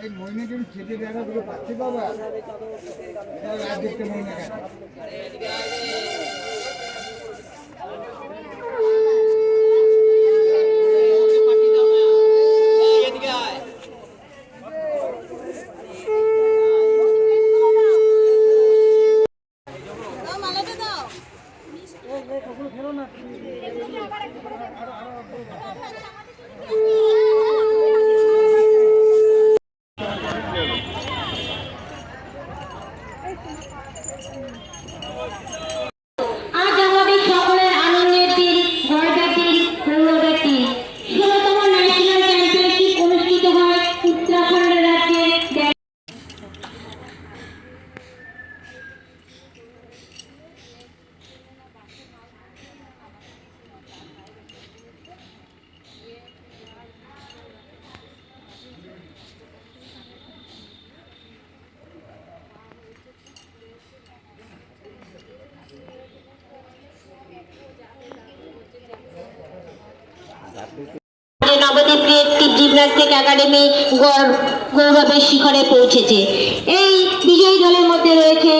এই মহিনা কিন্তু খেতে দেখা দুটো পাচ্ছি বাবা দেখতে মহিনে কেন আজ ক্রিয়েটিভ জিমন্যাস্টিক একাডেমি গৌর- গৌরবের শিখরে পৌঁছেছে। এই বিজয়ী দলের মধ্যে রয়েছে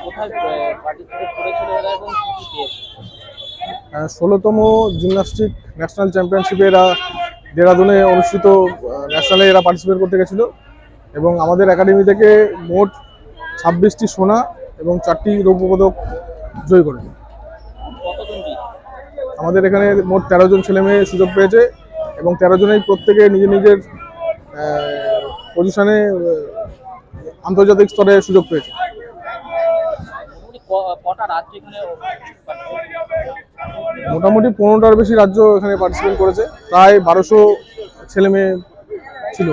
ভট্টাচার্য পার্টিসিপেট করেছিল এরা এবং ষোলোতম জিমন্যাস্টিক ন্যাশনাল চ্যাম্পিয়নশিপে এরা দেরাদুনে অনুষ্ঠিত ন্যাশনালে এরা পার্টিসিপেট করতে গেছিল। এবং আমাদের একাডেমি থেকে মোট ছাব্বিশটি সোনা এবং চারটি রৌপ্য পদক জয় করে। আমাদের এখানে মোট তেরো জন ছেলে মেয়ে সুযোগ পেয়েছে এবং তেরো জনেই প্রত্যেকে নিজের নিজের পজিশনে আন্তর্জাতিক স্তরে সুযোগ পেয়েছে। কটা রাজ্য এখানে মোটামুটি পনেরোটার বেশি রাজ্য এখানে পার্টিসিপেট করেছে। প্রায় বারোশো ছেলে মেয়ে ছিল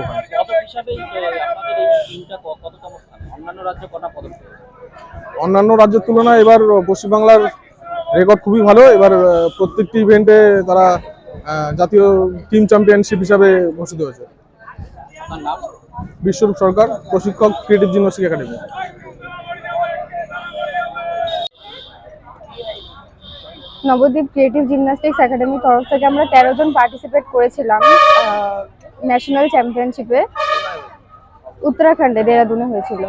অন্যান্য রাজ্যের তুলনায় এবার পশ্চিমবাংলার রেকর্ড খুবই ভালো। এবার প্রত্যেকটি ইভেন্টে তারা জাতীয় টিম চ্যাম্পিয়নশিপ হিসাবে ঘোষিত হয়েছে। বিশ্বরূপ সরকার প্রশিক্ষক creative gymnastic academy Nabadwip creative gymnastics একাডেমির তরফ থেকে আমরা তেরো জন পার্টিসিপেট করেছিলাম ন্যাশনাল চ্যাম্পিয়নশিপে উত্তরাখণ্ডে দেরাদুনে হয়েছিল।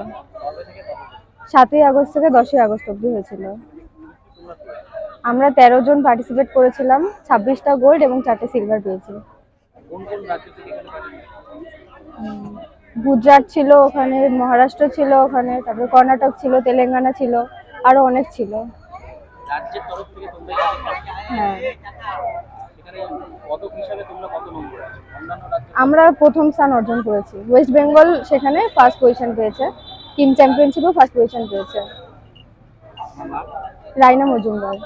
সাতই আগস্ট থেকে দশই আগস্ট অবধি হয়েছিল। আমরা তেরো জন পার্টিসিপেট করেছিলাম, ছাব্বিশটা গোল্ড এবং চারটে সিলভার পেয়েছি। গুজরাট ছিল ওখানে, মহারাষ্ট্র ছিল ওখানে, তারপরে কর্ণাটক ছিল, তেলেঙ্গানা ছিল আরও অনেক ছিল। রাজ্যের তরফ থেকে তোমরা হ্যাঁ। আমরা প্রথম স্থান অর্জন করেছি। ওয়েস্ট বেঙ্গল সেখানে ফার্স্ট পজিশন পেয়েছে। টিম চ্যাম্পিয়নশিপেও ফার্স্ট পজিশন পেয়েছে। রাইনা মজুমদার।